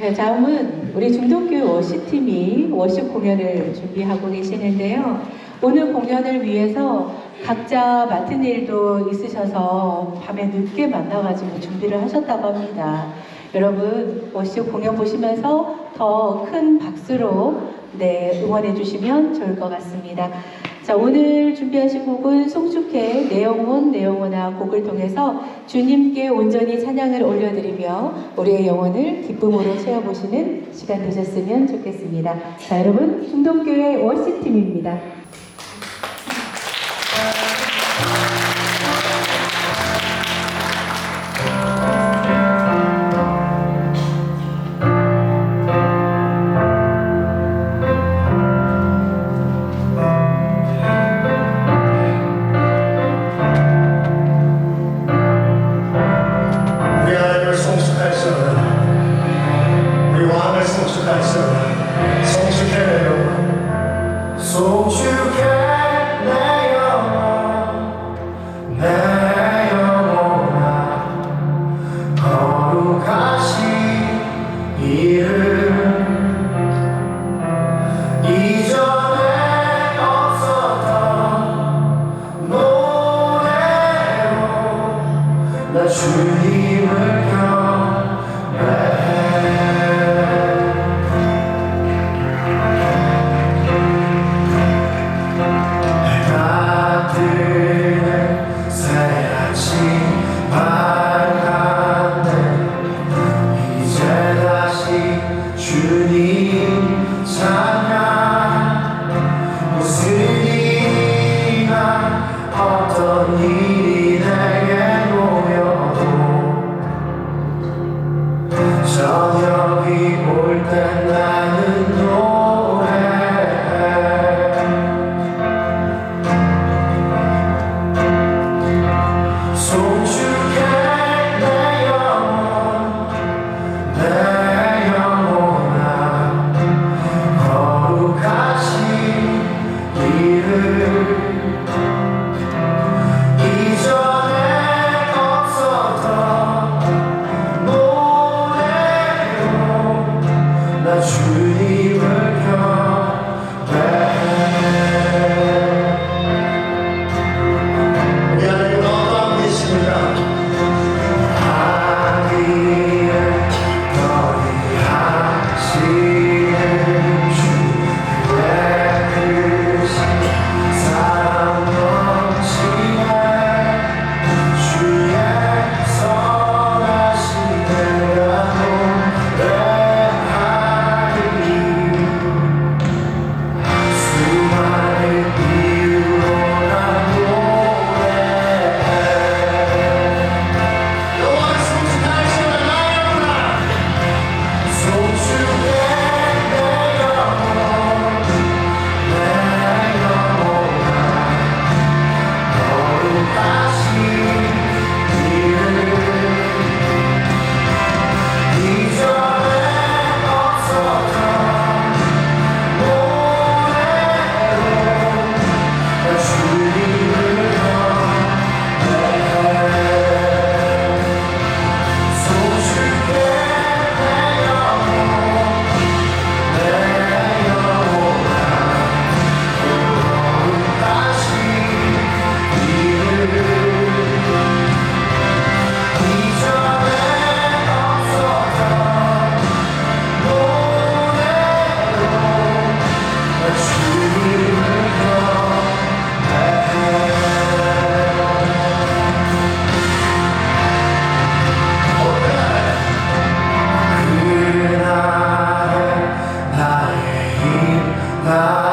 네, 다음은 우리 중동교회 워시팀이 워십 공연을 준비하고 계시는데요. 오늘 공연을 위해서 각자 맡은 일도 있으셔서 밤에 늦게 만나가지고 준비를 하셨다고 합니다. 여러분 워십 공연 보시면서 더 큰 박수로 네, 응원해 주시면 좋을 것 같습니다. 자, 오늘 준비하신 곡은 송축해 내영혼 내 영혼아 곡을 통해서 주님께 온전히 찬양을 올려드리며 우리의 영혼을 기쁨으로 채워보시는 시간 되셨으면 좋겠습니다. 자, 여러분 중동교회 워시팀입니다. 주님을 Thy